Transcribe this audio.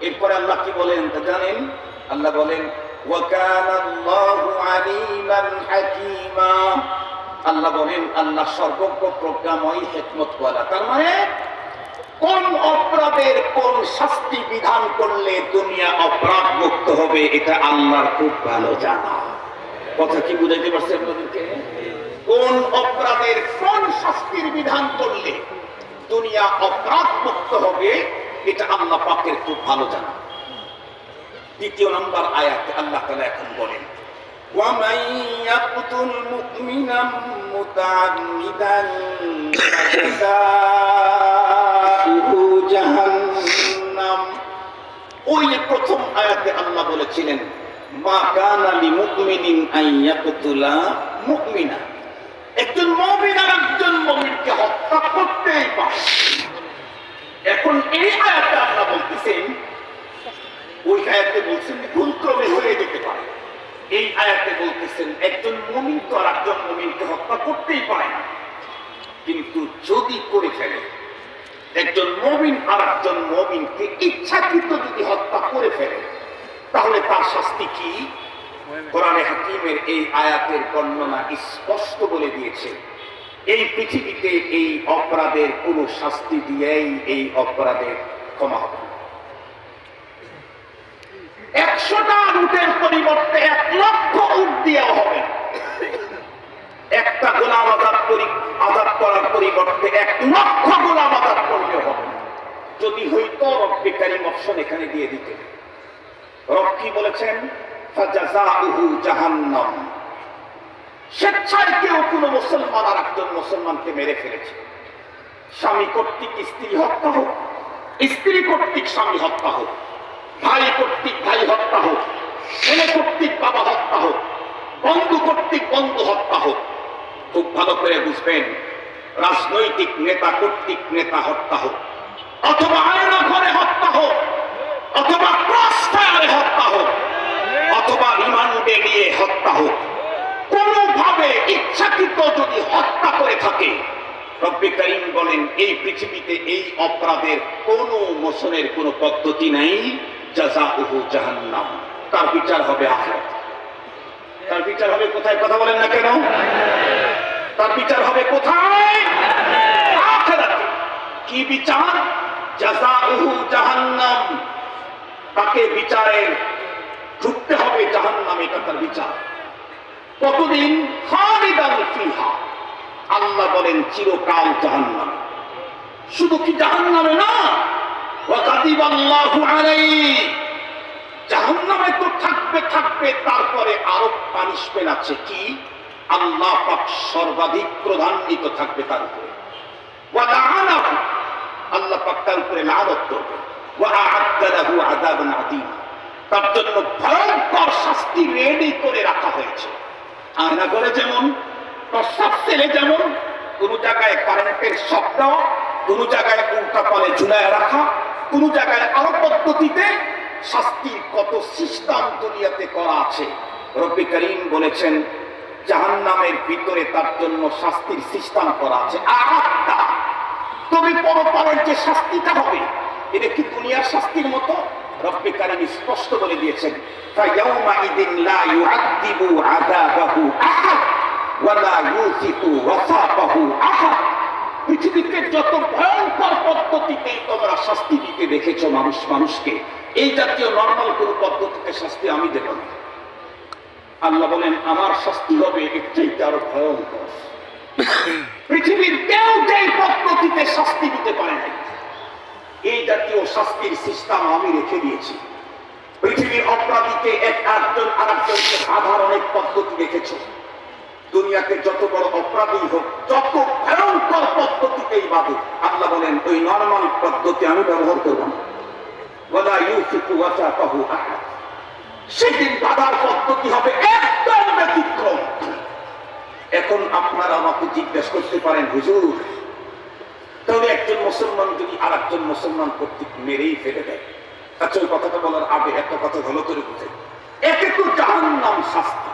এরপরে আল্লাহ কি বলেন তা জানেন? আল্লাহ বলেন আল্লাহ বলেন, আল্লাহ সর্বজ্ঞ প্রজ্ঞাময় হেকমতওয়ালা। তার মানে কোন অপরাধের কোন শাস্তি বিধান করলে দুনিয়া অপরাধ মুক্ত হবে, এটা আল্লাহর খুব ভালো জানা। কথা কি বুঝাইতে পারছেন আপনাদেরকে? কোন অপরাধের কোন শাস্তির বিধান করলে দুনিয়া অপরাধ মুক্ত হবে এটা আল্লাহ পাকের খুব ভালো জানা দ্বিতীয় নম্বর আয়াতে আল্লাহ তাআলা এখন বলেন ومن يقتل مؤمنا متعمدا فجزاؤه جهنم ওই যে প্রথম আয়াতে আল্লাহ বলেছিলেন মা কানা লি মুমিনিন আন ইয়াকতুলা মুমিনা একজন মুমিন আর একজন মুমিনকে হত্যা করতেই পারে এখন এই আয়াতে বলছেন ভুল ক্রমে হয়ে যেতে পারে। এই আয়াতে বলতেছেন, একজন মুমিন তো আর একজন মুমিনকে হত্যা করতেই পারে না। কিন্তু যদি করে ফেলে, একজন মমিন আর একজন মমিনকে ইচ্ছাকৃত যদি হত্যা করে ফেলে, তাহলে তার শাস্তি কি? কোরআনে হাকিমের এই আয়াতের বর্ণনা স্পষ্ট বলে দিয়েছে, এই পৃথিবীতে এই অপরাধের কোনো শাস্তি দিয়েই এই অপরাধের ক্ষমা হবে। একশোটা উটের পরিবর্তে এক লক্ষ উট দেওয়া হবে। একটা গোলাম আজাদ করি আজাদ করার পরিবর্তে এক লক্ষ গোলাম আজাদ করলে হবে। যদি হইতো রব্বে কারিম এখানে দিয়ে দিতে। রব বলেছেন? জাহান্নাম। স্বেচ্ছায় কেউ কোনো মুসলমান আর একজন মুসলমানকে মেরে ফেলেছে। স্বামী কর্তৃক স্ত্রী হত্যা হোক, স্ত্রী কর্তৃক স্বামী হত্যা হোক। ভাই কর্তৃক ভাই হত্যা হোক, ছেলে কর্তৃক বাবা হত্যা হোক, বন্ধু কর্তৃক বন্ধু হত্যা হোক, খুব ভালো করে বুঝবেন, রাজনৈতিক নেতা কর্তৃক নেতা হত্যা হোক, অথবা আয়না ঘরে হত্যা হোক, অথবা ক্রস ফায়ারে হত্যা হোক, অথবা রিমান্ডে নিয়ে হত্যা হোক, কোনোভাবে ইচ্ছাকৃত যদি হত্যা করে থাকে, রব্বে করিম বলেন, এই পৃথিবীতে এই অপরাধের কোন মোশনের কোন পদ্ধতি নাই। জাজা উহু জাহান্নাম। তার বিচার হবে আখেরাত? তার বিচার হবে কোথায়? কথা বলেন না কেন? তার বিচার হবে কোথায়? আখেরাতে। কি বিচার? জাজা উহু জাহান্নাম। তাকে বিচারে? ঢুকতে হবে জাহান্নাম, এটা তার বিচার। কতদিন? খালিদান ফিহা। আল্লাহ বলেন, চিরকাল জাহান্নামে। শুধু কি জাহান্নামে না জাহান্নামে তো থাকবে থাকবে, তারপরে আরও পানিশমেন্ট আছে। কি? আল্লাহ পাক সর্বাধিক প্রধান্বিত থাকবে তার উপরে। আল্লাহ তার উপরে লানত করবে। তার জন্য ভয়ঙ্কর শাস্তি রেডি করে রাখা হয়েছে। আয়না করে যেমন, প্রস্রাব সেলে যেমন, কোন জায়গায় কারেন্টের শব্দ, কোন জায়গায় উল্টা পালে ঝুলায় রাখা কোন জায়গায় আরও পদ্ধতিতে শাস্তির কত সিস্টাম দুনিয়াতে করা আছে? রবি করিম বলেছেন ভিতরে তার জন্য শাস্তির সিস্টাম করা আছে। তবে পরপারের যে শাস্তিটা হবে, এটা কি দুনিয়ার শাস্তির মতো? রব্বে কারিম স্পষ্ট বলে দিয়েছেন পৃথিবীতে যত ভয়ঙ্কর পদ্ধতিতেই তোমরা শাস্তি দিতে দেখেছ মানুষ মানুষকে, এই জাতীয় নর্মাল কোন পদ্ধতিতে শাস্তি আমি দেব না। আল্লাহ বলেন, আমার শাস্তি হবে এর চাইতে আরও ভয়ঙ্কর। পৃথিবীর কেউ যেই পদ্ধতিতে শাস্তি দিতে পারে নাই, এই জাতীয় শাস্তির সিস্টেম আমি রেখে দিয়েছি। পৃথিবীর অপরাধীকে এক একজন আর একজনকে সাধারণ এক পদ্ধতি রেখেছ দুনিয়াতে যত বড় অপরাধী হোক, যত ভয়ঙ্কর পদ্ধতিতেই বাদুক, আল্লাহ বলেন, ওই আমি ব্যবহার করব না। ওয়ালা ইউফিকু ওয়াসাকাহু আহাদ। সেদিন বাধার পদ্ধতি হবে? একদম ব্যতিক্রম। এখন আপনারা আমাকে জিজ্ঞেস করতে পারেন, হুজুর, তাহলে একজন মুসলমান যদি আর একজন মুসলমান কর্তৃক মেরেই ফেলে দেয়? আচ্ছা ওই কথাটা বলার আগে একটা কথা ভালো করে বুঝে একে তো জাহান নাম শাস্তি।